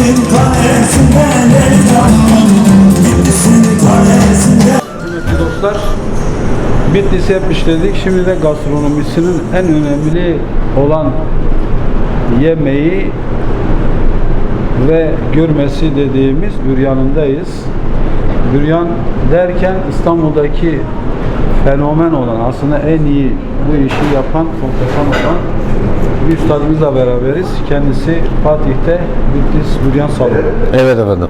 Gittisin kalesinde Leyla Gittisin dostlar Bitlis'i hep işledik. Şimdi de gastronomisinin en önemli olan yemeği ve görmesi dediğimiz büryanındayız. Büryan derken İstanbul'daki fenomen olan aslında en iyi bu işi yapan, konuşan olan bir üstadımızla beraberiz. Kendisi Fatih'te Bitlis Büryan Salonu. Evet efendim.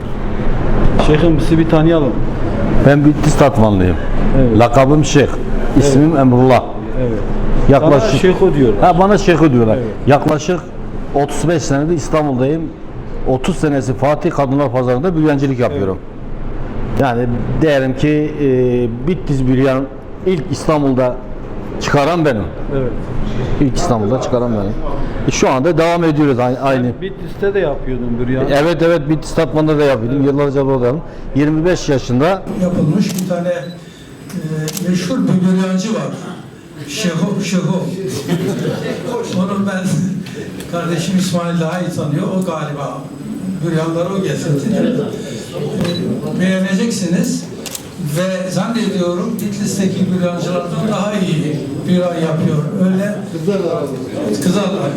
Şeyhim sizi bir tanıyalım. Ben Bitlis Tatvanlıyım. Evet. Lakabım Şeyh. İsmim Emrullah. Evet. Yaklaşık Sana Şeyho diyorlar. Ha bana Şeyh diyorlar. Evet. Yaklaşık 35 senedir İstanbul'dayım. 30 senesi Fatih Kadınlar Pazarı'nda büryancılık yapıyorum. Yani diyelim ki e, Bitlis büryan ilk İstanbul'da çıkaran benim. Evet. İlk İstanbul'da çıkaran benim. E, şu anda devam ediyoruz aynı. aynı. Bitlis'te de yapıyordun büryan. Evet evet Bitlis Tatvan'da da yapıyordum. Yıllarca da oradayım. 25 yaşında yapılmış bir tane e, meşhur bir büryancı var. Şeho, Şeho. Onu ben, kardeşim İsmail daha iyi tanıyor. O galiba büryanları o getirdi. E, beğeneceksiniz. Ve zannediyorum Bitlis'teki büryancılardan daha iyi büryan yapıyor. Öyle kızarlar.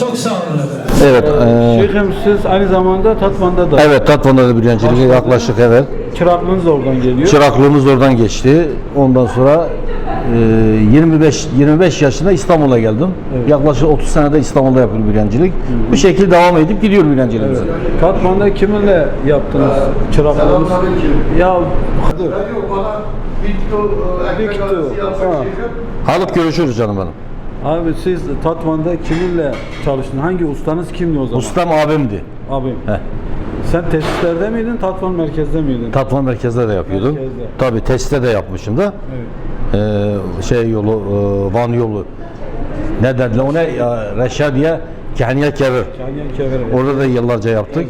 Çok sağ olun efendim. evet e, Şeyhim siz aynı zamanda Tatvan'da da evet Tatvan'da da büryancılık yaklaşık evet. çıraklığınız da oradan geliyor. Çıraklığımız oradan geçti. Ondan sonra 25 25 yaşında İstanbul'a geldim. Yaklaşık 30 senede İstanbul'da yapıyorum büryancılık. Bu şekilde devam edip gidiyor büryancılığımıza. Tatvan'da kiminle yaptınız çıraklığınız? Ya dur. Victor. Ha. Halıp görüşürüz canım benim. Abi siz Tatvan'da kiminle çalıştın? Hangi ustanız kimdi o zaman? Ustam abimdi. Abim. Heh. Sen tesislerde miydin, Tatvan merkezde miydin? Tatvan merkezde de yapıyordum. Merkezde. Tabii testte de yapmışım da. evet. Ee, şey yolu, e, Van yolu. Ne dediler ona? Ya, Reşadiye, Kehniye Kevir. Orada da yıllarca yaptık.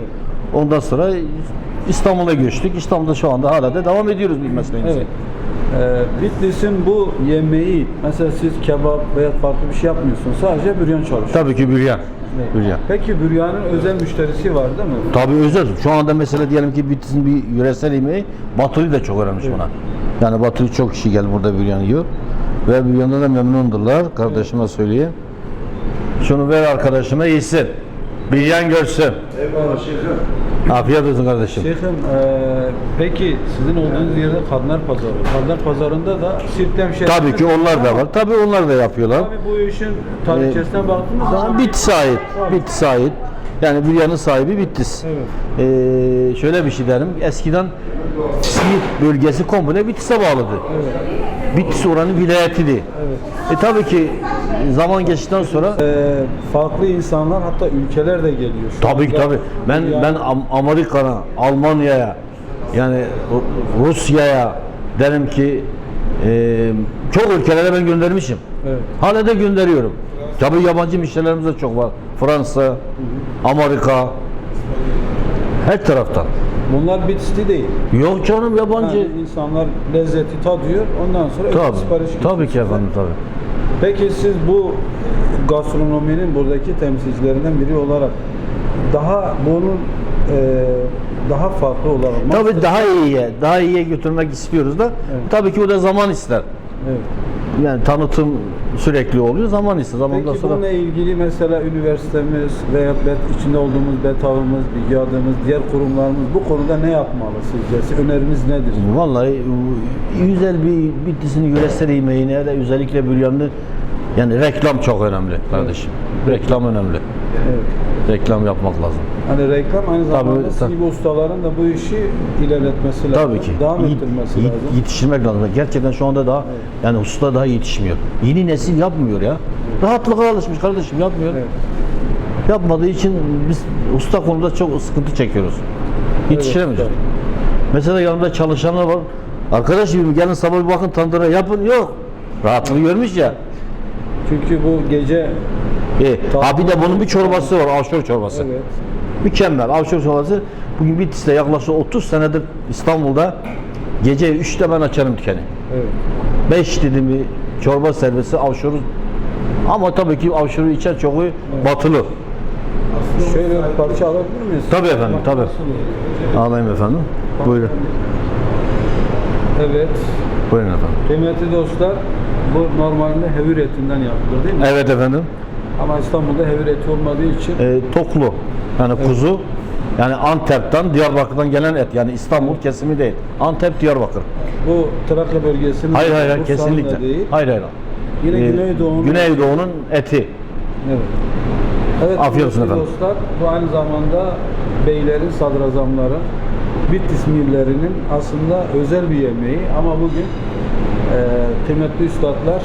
Ondan sonra İstanbul'a göçtük. İstanbul'da şu anda hala da devam ediyoruz bu mesleğimize. Evet. Ee, Bitlis'in bu yemeği, mesela siz kebap veya farklı bir şey yapmıyorsunuz. Sadece büryan çalışıyorsunuz. Tabii ki büryan. Evet. Büryan. Peki büryanın özel müşterisi var değil mi? Tabii özel. Şu anda mesela diyelim ki Bitlis'in bir yöresel yemeği Batılı da çok öğrenmiş buna. Yani Batılı çok kişi geldi burada büryan yiyor. Ve büryandan da memnundurlar. Kardeşime söyleyeyim. Şunu ver arkadaşıma yesin. Büryan görsün. Afiyet olsun kardeşim. Şeyhim, eee, peki sizin olduğunuz yerde Kadınlar Pazarı. Kadınlar Pazarı'nda da sirtem şey. Tabii ki onlar da var. Tabii onlar da yapıyorlar. Tabii bu işin tarihçesine baktığımız Daha zaman Bitlis ait. Bitlis ait. Yani büryanın sahibi Bitlis. Evet. Ee, şöyle bir şey derim. Eskiden Siirt bölgesi komple Bitlis'e bağlıdı. Bitlis oranın vilayetiydi. E tabii ki zaman geçtikten sonra eee, farklı insanlar hatta ülkeler de geliyor. Şu tabii ki tabii. Ben büryan- ben Am- Amerika'ya, Almanya'ya yani Ru- Rusya'ya derim ki e, çok ülkelere ben göndermişim. Evet. Hala da gönderiyorum. Tabii yabancı müşterilerimiz de çok var. Fransa, Amerika, her taraftan. Bunlar Bitlis'li değil. Yok canım yabancı. Yani insanlar lezzeti tadıyor. Ondan sonra Tabii, sipariş tabii ki size. efendim tabii. Peki siz bu gastronominin buradaki temsilcilerinden biri olarak daha bunun eee, daha farklı olarak Tabii daha iyiye, daha iyiye götürmek istiyoruz da tabii ki o da zaman ister. Evet. Yani tanıtım sürekli oluyor, zaman ister. Zamandan Peki sonra bununla ilgili mesela üniversitemiz veya bet- içinde olduğumuz BETAV'ımız, bilgi adımız, diğer kurumlarımız bu konuda ne yapmalı sizce? Siz Öneriniz nedir? vallahi e, güzel bir Bitlis'in yöresel yemeğine de özellikle büryanlı yani reklam çok önemli kardeşim. Reklam önemli. Evet. Reklam yapmak lazım. Hani reklam aynı zamanda Tabii, tabii. gibi ustaların da bu işi ilerletmesi lazım. Tabii ki. Devam ettirmesi yi- lazım. Yetiştirmek lazım. Gerçekten şu anda daha yani usta daha yetişmiyor. Yeni nesil yapmıyor ya. Rahatlığa alışmış kardeşim yapmıyor. Evet. Yapmadığı için biz usta konuda çok sıkıntı çekiyoruz. Yetiştiremiyoruz. Evet, Mesela yanımda çalışanlar var. Arkadaş gibi gelin sabah bir bakın tandıra yapın. Yok. Rahatlığı görmüş ya. Çünkü bu gece E, ha bir de bunun bir çorbası var. Avşor çorbası. evet. Mükemmel. Avşor çorbası. Bugün Bitlis'te yaklaşık 30 senedir İstanbul'da gece 3'te ben açarım dükkanı. Evet. 5 dedim bir çorba servisi avşoru ama tabii ki avşoru içen çoğu batılı. Şöyle bir parça alabilir miyiz? Tabii efendim, tabii. Alayım efendim. Buyurun. Evet. Buyurun efendim. Kıymetli dostlar, bu normalde hevir etinden yapılır değil mi? Evet efendim. Ama İstanbul'da hevir eti olmadığı için E, toklu. Yani kuzu. Yani Antep'ten, Diyarbakır'dan gelen et. Yani İstanbul kesimi değil. Antep, Diyarbakır. bu Trakya bölgesinin Hayır hayır, hayır kesinlikle. değil. Hayır hayır. Yine Ee, Güneydoğu'nun- Güneydoğu'nun eti. Evet. Evet, Afiyet olsun efendim. dostlar, bu aynı zamanda beylerin, sadrazamların, Bitlis millerinin aslında özel bir yemeği ama bugün e, kıymetli üstadlar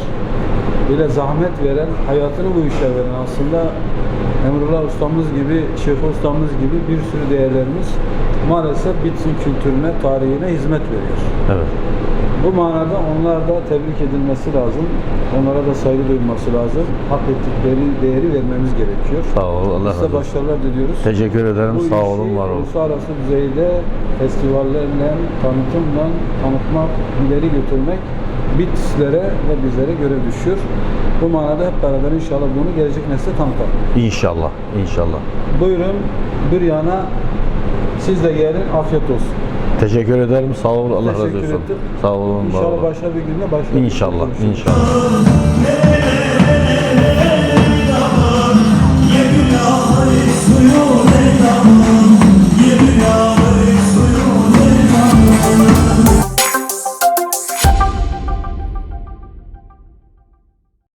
böyle zahmet veren, hayatını bu işe veren aslında Emrullah ustamız gibi, Şeyh ustamız gibi bir sürü değerlerimiz maalesef Bitlis'in kültürüne, tarihine hizmet veriyor. Evet. Bu manada onlar da tebrik edilmesi lazım. Onlara da saygı duyulması lazım. Hak ettikleri değeri vermemiz gerekiyor. Sağ ol. Allah Size başarılar diliyoruz. Teşekkür ederim. Bu Sağ işi olun, var olun. Uluslararası düzeyde festivallerle, tanıtımla, tanıtmak, ileri götürmek Bitlislere ve bizlere görev düşüyor. Bu manada hep beraber inşallah bunu gelecek nesle tanıtalım. İnşallah. İnşallah. Buyurun Büryan'a siz de gelin afiyet olsun. Teşekkür ederim. Sağ ol. Allah razı Teşekkür olsun. ettim. Sağ olun. İnşallah olun. başka bir günde başka bir İnşallah. İnşallah.